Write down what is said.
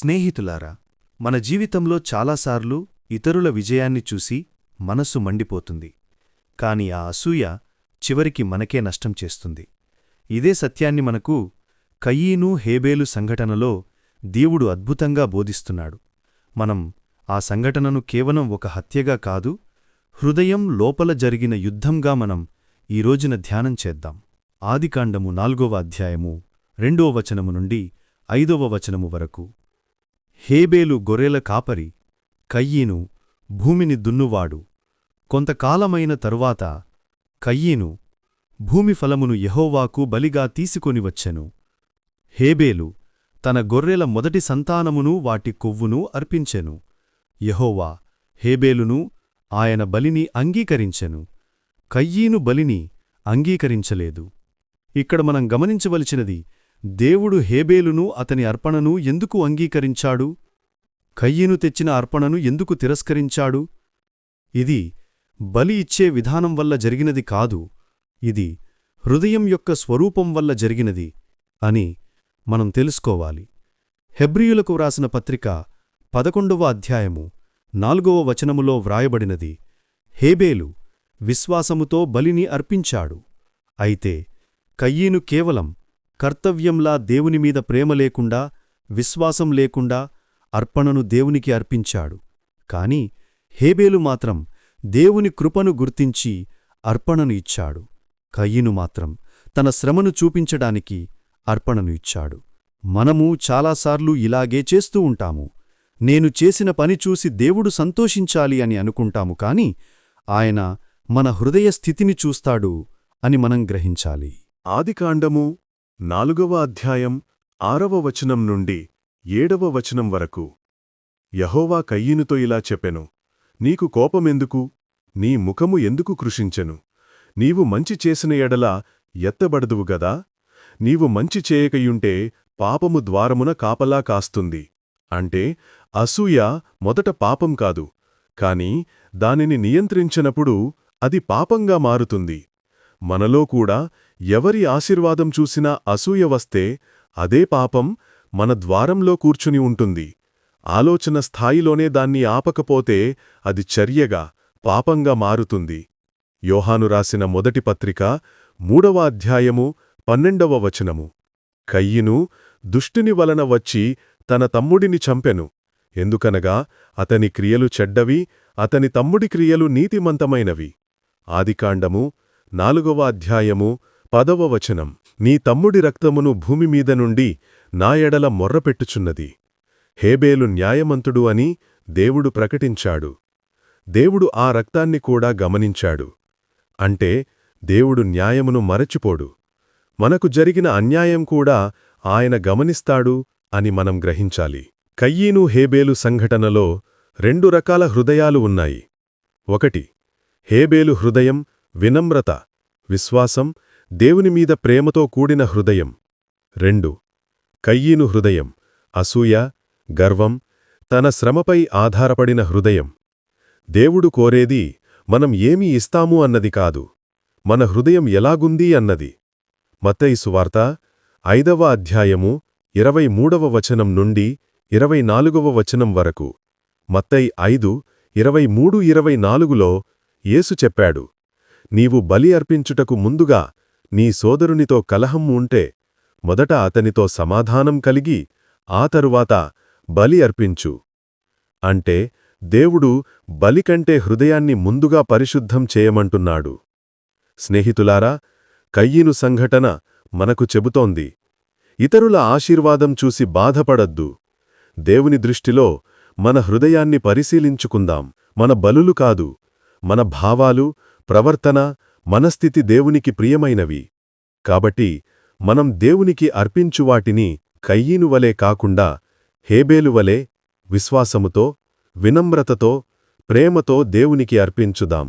స్నేహితులారా మన జీవితంలో చాలాసార్లు ఇతరుల విజయాన్ని చూసి మనస్సు మండిపోతుంది. కాని ఆ అసూయ చివరికి మనకే నష్టం చేస్తుంది. ఇదే సత్యాన్ని మనకు కయ్యీను హేబేలు సంఘటనలో దేవుడు అద్భుతంగా బోధిస్తున్నాడు. మనం ఆ సంఘటనను కేవలం ఒక హత్యగా కాదు హృదయం లోపల జరిగిన యుద్ధంగా మనం ఈ రోజున ధ్యానం చేద్దాం. ఆదికాండము నాల్గవ అధ్యాయము రెండవ వచనము నుండి ఐదవ వచనము వరకు. హేబేలు గొర్రెల కాపరి కయ్యీను భూమిని దున్నువాడు. కొంతకాలమైన తరువాత కయ్యీను భూమి ఫలమును యెహోవాకు బలిగా తీసుకొని వచ్చెను. హేబేలు తన గొర్రెల మొదటి సంతానమును వాటి కొవ్వును అర్పించెను. యహోవా హేబేలును ఆయన బలిని అంగీకరించెను. కయ్యీను బలిని అంగీకరించలేదు. ఇక్కడ మనం గమనించవలసినది దేవుడు హేబేలును అతని అర్పణను ఎందుకు అంగీకరించాడు? కయ్యీను తెచ్చిన అర్పణను ఎందుకు తిరస్కరించాడు? ఇది బలి ఇచ్చే విధానం వల్ల జరిగినది కాదు ఇది హృదయం యొక్క స్వరూపం వల్ల జరిగినది అని మనం తెలుసుకోవాలి. హెబ్రియులకు వ్రాసిన పత్రిక పదకొండవ అధ్యాయము నాలుగవ వచనములో వ్రాయబడినది హేబేలు విశ్వాసముతో బలిని అర్పించాడు. అయితే కయ్యీను కేవలం కర్తవ్యంలా దేవునిమీద ప్రేమ లేకుండా విశ్వాసం లేకుండా అర్పణను దేవునికి అర్పించాడు. కాని హేబేలు మాత్రం దేవుని కృపను గుర్తించి అర్పణను ఇచ్చాడు. కయ్యిను మాత్రం తన శ్రమను చూపించడానికి అర్పణను ఇచ్చాడు. మనము చాలాసార్లు ఇలాగే చేస్తూ ఉంటాము. నేను చేసిన పని చూసి దేవుడు సంతోషించాలి అని అనుకుంటాము కాని ఆయన మన హృదయ స్థితిని చూస్తాడు అని మనం గ్రహించాలి. ఆదికాండము నాలుగవ అధ్యాయం ఆరవ వచనం నుండి ఏడవ వచనం వరకు. యహోవా కయ్యినుతో ఇలా చెప్పెను నీకు కోపమెందుకు? నీ ముఖము ఎందుకు కృషించెను? నీవు మంచి చేసిన ఎడల ఎత్తబడదువు గదా? నీవు మంచి చేయకయుంటే పాపము ద్వారమున కాపలా కాస్తుంది. అంటే అసూయ మొదట పాపం కాదు కాని దానిని నియంత్రించినప్పుడు అది పాపంగా మారుతుంది. మనలో కూడా ఎవరి ఆశీర్వాదం చూసినా అసూయ వస్తే అదే పాపం మన ద్వారంలో కూర్చుని ఉంటుంది. ఆలోచన స్థాయిలోనే దాన్ని ఆపకపోతే అది చర్యగా పాపంగా మారుతుంది. యోహాను రాసిన మొదటి పత్రిక మూడవ అధ్యాయము పన్నెండవ వచనము. కయ్యిను దుష్టుని వలన వచ్చి తన తమ్ముడిని చంపెను. ఎందుకనగా అతని క్రియలు చెడ్డవి అతని తమ్ముడి క్రియలు నీతిమంతమైనవి. ఆదికాండము నాలుగవ అధ్యాయము పదవ వచనం నీ తమ్ముడి రక్తమును భూమిమీద నుండి నా ఎడల మొర్రపెట్టుచున్నది హేబేలు న్యాయమంతుడు అని దేవుడు ప్రకటించాడు. దేవుడు ఆ రక్తాన్ని కూడా గమనించాడు. అంటే దేవుడు న్యాయమును మరచిపోడు. మనకు జరిగిన అన్యాయం కూడా ఆయన గమనిస్తాడు అని మనం గ్రహించాలి. కయ్యీను హేబేలు సంఘటనలో రెండు రకాల హృదయాలు ఉన్నాయి. ఒకటి హేబేలు హృదయం వినమ్రత విశ్వాసం దేవుని మీద ప్రేమతో కూడిన హృదయం. రెండు కయ్యీను హృదయం. అసూయ గర్వం తన శ్రమపై ఆధారపడిన హృదయం. దేవుడు కోరేది మనం ఏమి ఇస్తాము అన్నది కాదు. మన హృదయం ఎలాగుంది అన్నది. మత్తయిసువార్త ఐదవ అధ్యాయము ఇరవై మూడవ వచనం నుండి ఇరవై నాలుగవ వచనం వరకు. మత్తయి ఐదు ఇరవై మూడు ఇరవై నాలుగులో యేసు చెప్పాడు నీవు బలి అర్పించుటకు ముందుగా నీ సోదరునితో కలహం ఉంటే మొదట అతనితో సమాధానం కలిగి ఆ తరువాత బలి అర్పించు. అంటే దేవుడు బలికంటే హృదయాన్ని ముందుగా పరిశుద్ధం చేయమంటున్నాడు. స్నేహితులారా కయ్యిను సంఘటన మనకు చెబుతోంది. ఇతరుల ఆశీర్వాదం చూసి బాధపడద్దు. దేవుని దృష్టిలో మన హృదయాన్ని పరిశీలించుకుందాం. మన బలులు కాదు మన భావాలు ప్రవర్తన మనస్థితి దేవునికి ప్రియమైనవి. కాబట్టి మనం దేవునికి అర్పించువాటిని కయ్యీనువలే కాకుండా హేబేలువలే విశ్వాసముతో వినమ్రతతో ప్రేమతో దేవునికి అర్పించుదాం.